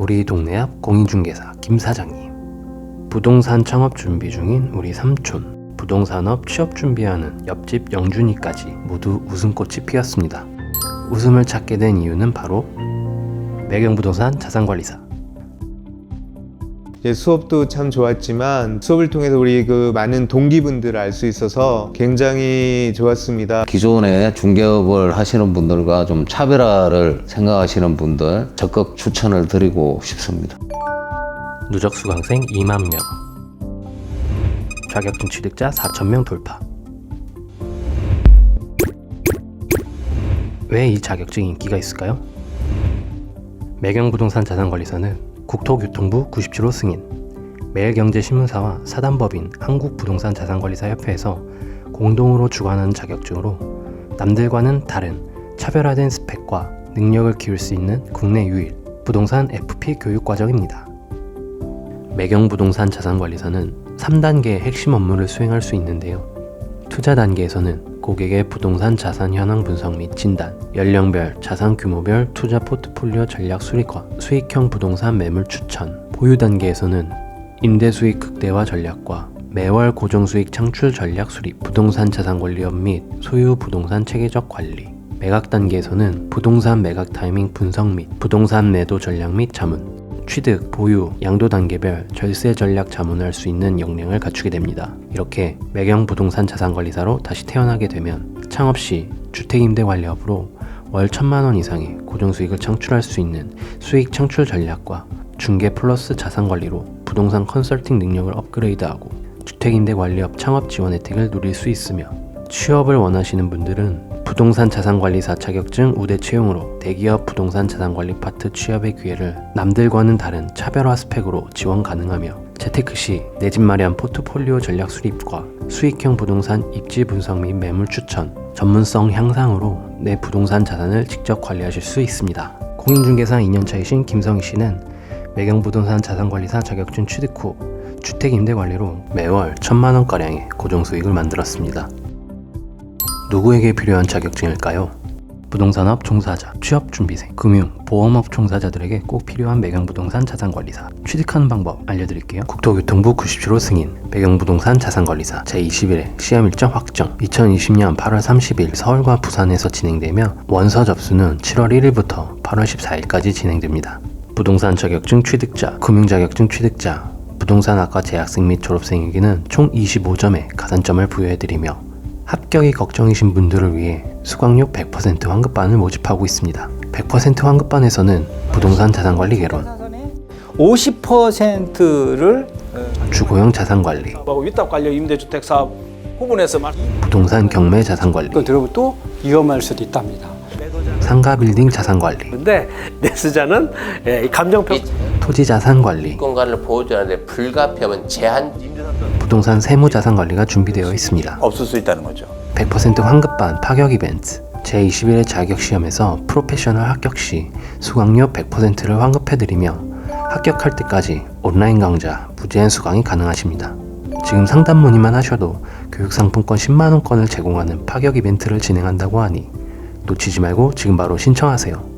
우리 동네 앞 공인중개사 김 사장님. 부동산 창업 준비 중인 우리 삼촌. 부동산업 취업 준비하는 옆집 영준이까지 모두 웃음꽃이 피었습니다. 웃음을 찾게 된 이유는 바로 매경부동산 자산관리사. 이제 수업도 참 좋았지만 수업을 통해서 우리 그 많은 동기분들을 알 수 있어서 굉장히 좋았습니다. 기존에 중개업을 하시는 분들과 좀 차별화를 생각하시는 분들 적극 추천을 드리고 싶습니다. 누적 수강생 2만 명. 자격증 취득자 4천 명 돌파. 왜 이 자격증 인기가 있을까요? 매경부동산 자산관리사는 국토교통부 97호 승인, 매일경제신문사와 사단법인 한국부동산 자산관리사협회에서 공동으로 주관하는 자격증으로 남들과는 다른 차별화된 스펙과 능력을 키울 수 있는 국내 유일 부동산 FP 교육 과정입니다. 매경부동산 자산관리사는 3단계의 핵심 업무를 수행할 수 있는데요. 투자 단계에서는 고객의 부동산 자산 현황 분석 및 진단, 연령별, 자산 규모별 투자 포트폴리오 전략 수립과 수익형 부동산 매물 추천, 보유 단계에서는 임대 수익 극대화 전략과 매월 고정 수익 창출 전략 수립, 부동산 자산 관리업 및 소유 부동산 체계적 관리, 매각 단계에서는 부동산 매각 타이밍 분석 및 부동산 매도 전략 및 자문, 취득, 보유, 양도 단계별 절세 전략 자문할 수 있는 역량을 갖추게 됩니다. 이렇게 매경 부동산 자산관리사로 다시 태어나게 되면 창업 시 주택임대 관리업으로 월 천만 원 이상의 고정 수익을 창출할 수 있는 수익 창출 전략과 중개 플러스 자산 관리로 부동산 컨설팅 능력을 업그레이드하고 주택임대 관리업 창업 지원 혜택을 누릴 수 있으며 취업을 원하시는 분들은 부동산 자산관리사 자격증 우대 채용으로 대기업 부동산 자산관리 파트 취업의 기회를 남들과는 다른 차별화 스펙으로 지원 가능하며 재테크 시 내 집 마련 포트폴리오 전략 수립과 수익형 부동산 입지 분석 및 매물 추천, 전문성 향상으로 내 부동산 자산을 직접 관리하실 수 있습니다. 공인중개사 2년차이신 김성희 씨는 매경부동산 자산관리사 자격증 취득 후 주택임대관리로 매월 천만 원가량의 고정 수익을 만들었습니다. 누구에게 필요한 자격증일까요? 부동산업 종사자, 취업 준비생, 금융, 보험업 종사자들에게 꼭 필요한 매경부동산 자산관리사 취득하는 방법 알려드릴게요. 국토교통부 97호 승인 매경부동산 자산관리사 제21회 시험 일정 확정 2020년 8월 30일 서울과 부산에서 진행되며 원서 접수는 7월 1일부터 8월 14일까지 진행됩니다. 부동산 자격증 취득자, 금융 자격증 취득자, 부동산학과 재학생 및 졸업생에게는 총 25점의 가산점을 부여해드리며 합격이 걱정이신 분들을 위해 수강료 100% 환급반을 모집하고 있습니다. 100% 환급반에서는 부동산 자산관리 개론, 50%를 주거용 자산관리, 하고 위탁 관련 임대주택 사업 구분해서 말 부동산 경매 자산관리, 들어도 위험할 수도 있답니다. 상가 빌딩 자산관리, 근데 내수자는 예, 이 감정평 토지 자산관리, 공간을 보호하는데 불가피하면 제한 부동산 세무 자산관리가 준비되어 있습니다. 없을 수 있다는 거죠. 100% 환급반 파격 이벤트 제21회 자격시험에서 프로페셔널 합격 시 수강료 100%를 환급해드리며 합격할 때까지 온라인 강좌 무제한 수강이 가능하십니다. 지금 상담 문의만 하셔도 교육상품권 10만원권을 제공하는 파격 이벤트를 진행한다고 하니 놓치지 말고 지금 바로 신청하세요.